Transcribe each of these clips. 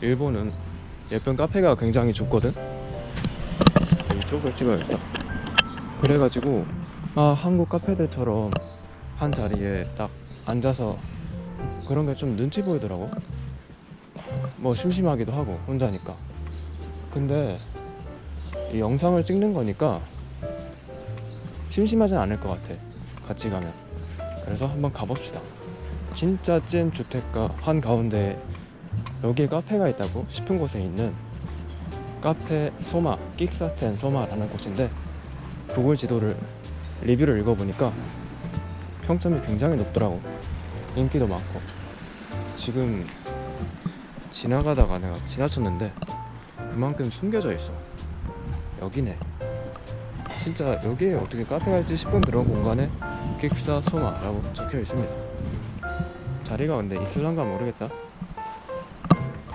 일본은 예쁜 카페가 굉장히 좋거든. 이쪽을 찍어야겠다. 그래가지고 아 한국 카페들처럼 한 자리에 딱 앉아서 그런 게 좀 눈치 보이더라고. 뭐 심심하기도 하고 혼자니까. 근데 이 영상을 찍는 거니까 심심하진 않을 것 같아. 같이 가면. 그래서 한번 가봅시다. 진짜 찐 주택가 한 가운데 여기에 카페가 있다고? 싶은 곳에 있는 카페 소마 끽사텐 소마라는 곳인데 구글 지도를 리뷰를 읽어보니까 평점이 굉장히 높더라고. 인기도 많고. 지금 지나가다가 내가 지나쳤는데 그만큼 숨겨져 있어. 여기네. 진짜 여기에 어떻게 카페가 있지 싶은 그런 공간에 끽사 소마라고 적혀 있습니다. 자리가 근데 있을란가 모르겠다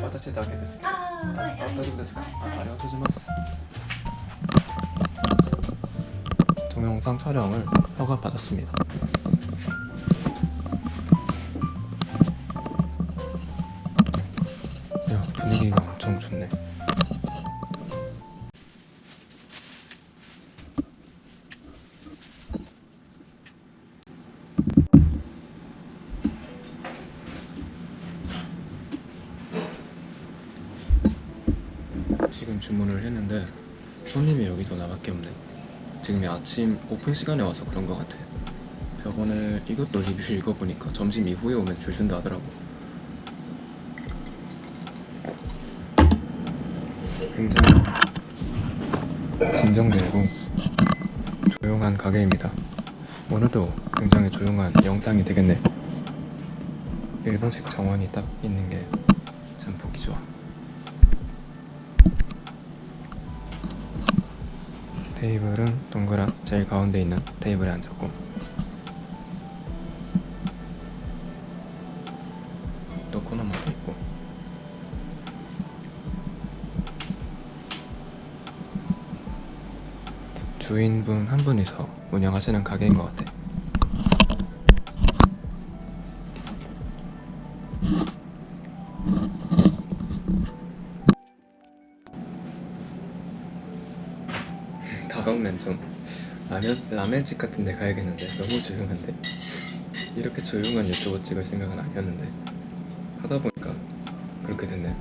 え私だけですけど。あーはいあ大丈夫ですか、あありがとうございます 동영상 촬영을 허가 받았습니다 야 분위기가 엄청 좋네 지금 주문을 했는데 손님이 여기서 나밖에 없네. 지금이 아침 오픈 시간에 와서 그런 것 같아. 저번에 이것도 리뷰 읽어보니까 점심 이후에 오면 줄 준다 하더라고. 굉장히 진정되고 조용한 가게입니다. 오늘도 굉장히 조용한 영상이 되겠네. 일본식 정원이 딱 있는 게 참 보기 좋아. 테이블은 동그란 제일 가운데 있는 테이블에 앉았고 또 코너마도 있고 주인분 한 분이서 운영하시는 가게인 것 같아. 라면 라멘집 같은 데 가야겠는데 너무 조용한데? 이렇게 조용한 유튜브 찍을 생각은 아니었는데 하다 보니까 그렇게 됐네.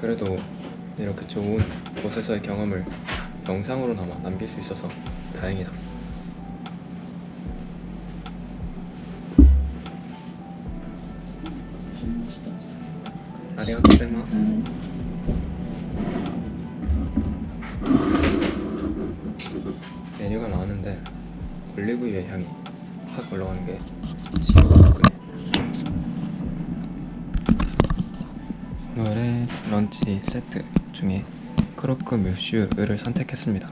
그래도 이렇게 좋은 곳에서의 경험을 영상으로나마 남길 수 있어서 다행이다. 아리가또 고자이마스 메뉴가 나왔는데 올리브유의 향이 확 올라가는 게 신기하군요. 오늘의 런치 세트 중에 크로크 뮤슈를 선택했습니다.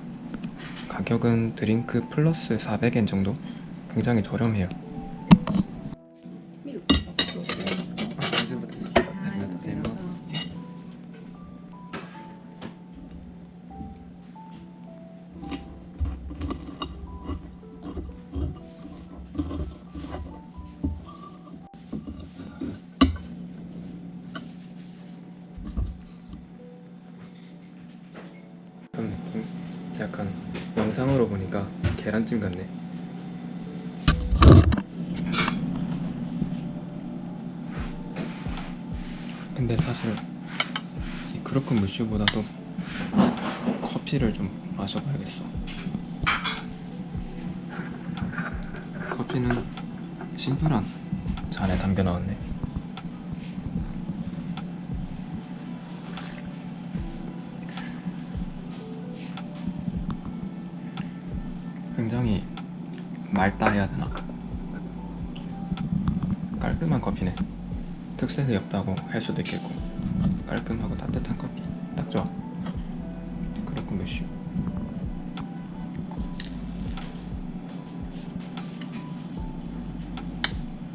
가격은 드링크 플러스 400엔 정도? 굉장히 저렴해요. 계란찜 같네. 근데 사실 이 크로크 무슈보다도 커피를 좀 마셔봐야겠어. 커피는 심플한 잔에 담겨 나왔네. 굉장히 맑다 해야 되나? 깔, 깔끔한 커피네. 특색이 없다고 할 수도 있겠고 깔끔하고 따뜻한 커피 딱 좋아. 그렇고 몇시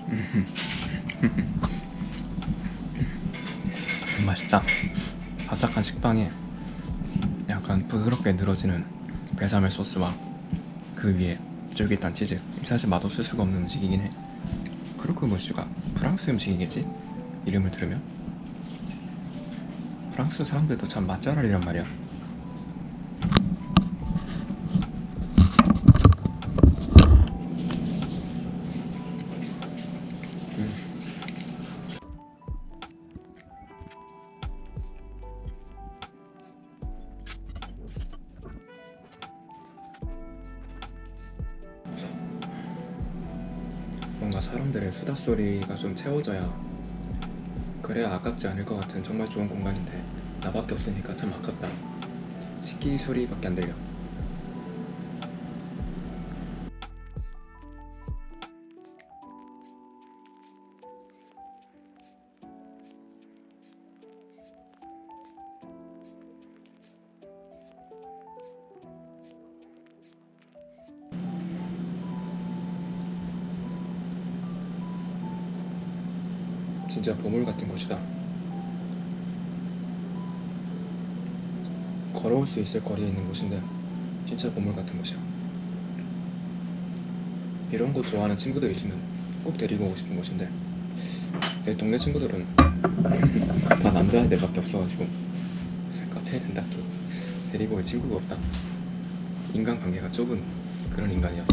맛있다. 바삭한 식빵에 약간 부드럽게 늘어지는 베사멜 소스와 그 위에 쫄깃한 치즈. 사실 맛없을 수가 없는 음식이긴 해. 크로크 무슈가 프랑스 음식이겠지? 이름을 들으면 프랑스 사람들도 참 맛잘알이란 말이야. 수다 소리가 좀 채워져야 그래야 아깝지 않을 것 같은 정말 좋은 공간인데 나밖에 없으니까 참 아깝다. 식기 소리밖에 안 들려. 진짜 보물 같은 곳이다. 걸어올 수 있을 거리에 있는 곳인데 진짜 보물 같은 곳이야. 이런 곳 좋아하는 친구들 있으면 꼭 데리고 오고 싶은 곳인데 내 동네 친구들은 다 남자애들밖에 없어가지고 카페에는 딱히 데리고 올 친구가 없다. 인간관계가 좁은 그런 인간이어서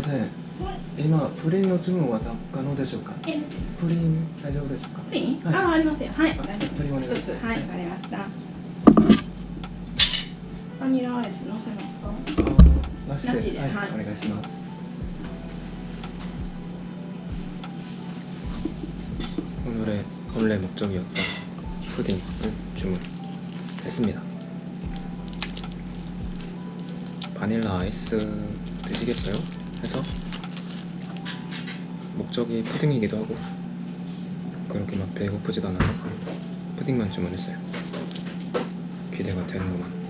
ません今プリンの注文は可能でしょうかえプリン大丈夫でしょうかプリン、はいああ、ありますよ。はい、大丈プリンお夫。願いします一つ、はい、わかりました。バニラアイス乗せますか。なしでなしではい、はいお願いします 오늘의 본래 목적이었던 푸딩을 주문했습니다 바닐라 아이스 드시겠어요? 해서 목적이 푸딩이기도 하고 그렇게 막 배고프지도 않아서 푸딩만 주문했어요. 기대가 되는구만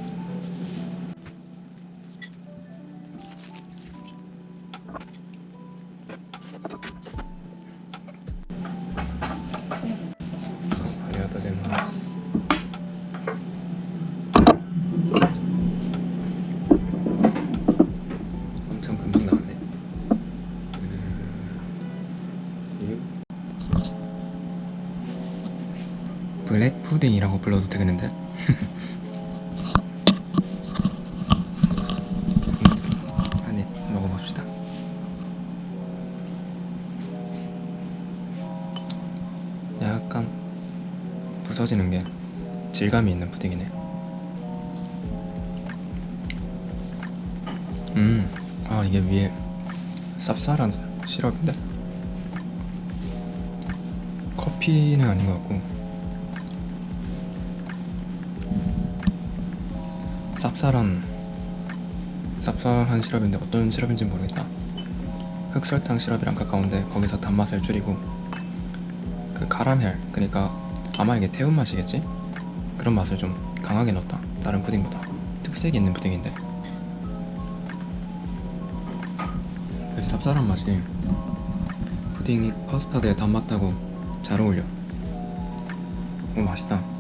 불러도 되겠는데? 한입 먹어봅시다. 약간 부서지는 게 질감이 있는 푸딩이네. 음, 아 이게 위에 쌉쌀한 시럽인데 커피는 아닌 것 같고 쌉쌀한 쌉쌀한 시럽인데 어떤 시럽인지 모르겠다. 흑설탕 시럽이랑 가까운데 거기서 단맛을 줄이고 그 카라멜 그러니까 아마 이게 태운 맛이겠지? 그런 맛을 좀 강하게 넣었다. 다른 푸딩보다. 특색이 있는 푸딩인데. 그래서 쌉쌀한 맛이 푸딩이 커스터드에 단맛하고 잘 어울려. 오 맛있다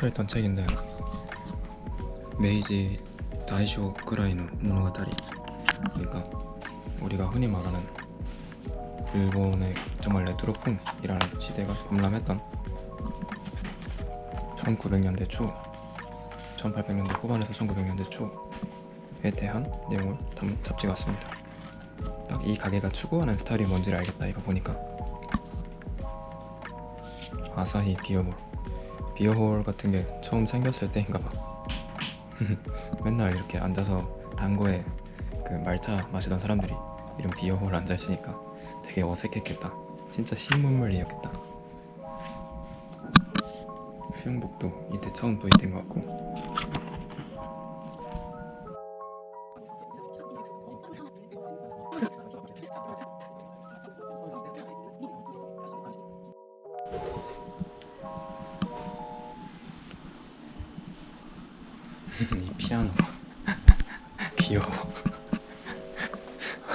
꽂혀있던 책인데 메이지 다이쇼 크라이노 모노가타리 그러니까 우리가 흔히 말하는 일본의 정말 레트로풍이라는 시대가 범람했던 1900년대 초 1800년대 후반에서 1900년대 초에 대한 내용을 담은 잡지 같습니다. 딱 이 가게가 추구하는 스타일이 뭔지를 알겠다 이거 보니까. 아사히 비어홀 비어홀 같은 게 처음 생겼을 때인가 봐 맨날 이렇게 앉아서 단거에 그 말차 마시던 사람들이 이런 비어홀 앉아 있으니까 되게 어색했겠다. 진짜 신문물이었겠다. 수영복도 이때 처음 도입된 것 같고.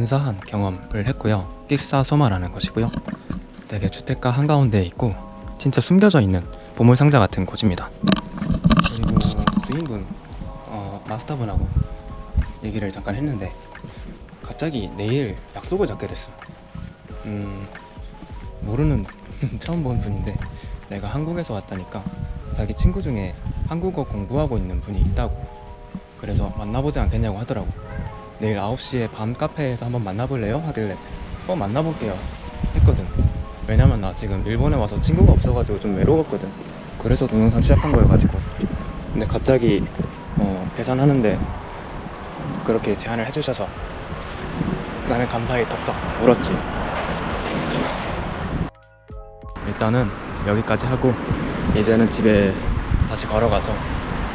근사한 경험을 했고요. 끽사소마라는 것이고요. 되게 주택가 한가운데에 있고 진짜 숨겨져 있는 보물 상자 같은 곳입니다. 그리고 주인분 어, 마스터분하고 얘기를 잠깐 했는데 갑자기 내일 약속을 잡게 됐어. 음 모르는 처음 본 분인데 내가 한국에서 왔다니까 자기 친구 중에 한국어 공부하고 있는 분이 있다고 그래서 만나보지 않겠냐고 하더라고. 내일 9시에 밤 카페에서 한번 만나볼래요? 하길래 어 만나볼게요 했거든. 왜냐면 나 지금 일본에 와서 친구가 없어가지고 좀 외로웠거든. 그래서 동영상 시작한 거여가지고. 근데 갑자기 어, 계산하는데 그렇게 제안을 해주셔서 나는 감사히 덥석 울었지. 일단은 여기까지 하고 이제는 집에 다시 걸어가서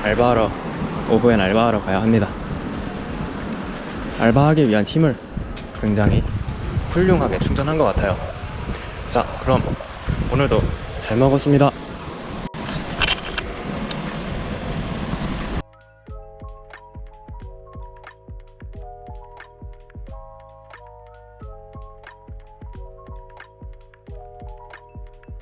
알바하러 오후엔 알바하러 가야 합니다 알바하기 위한 힘을 굉장히 훌륭하게 충전한 것 같아요. 자, 그럼 오늘도 잘 먹었습니다.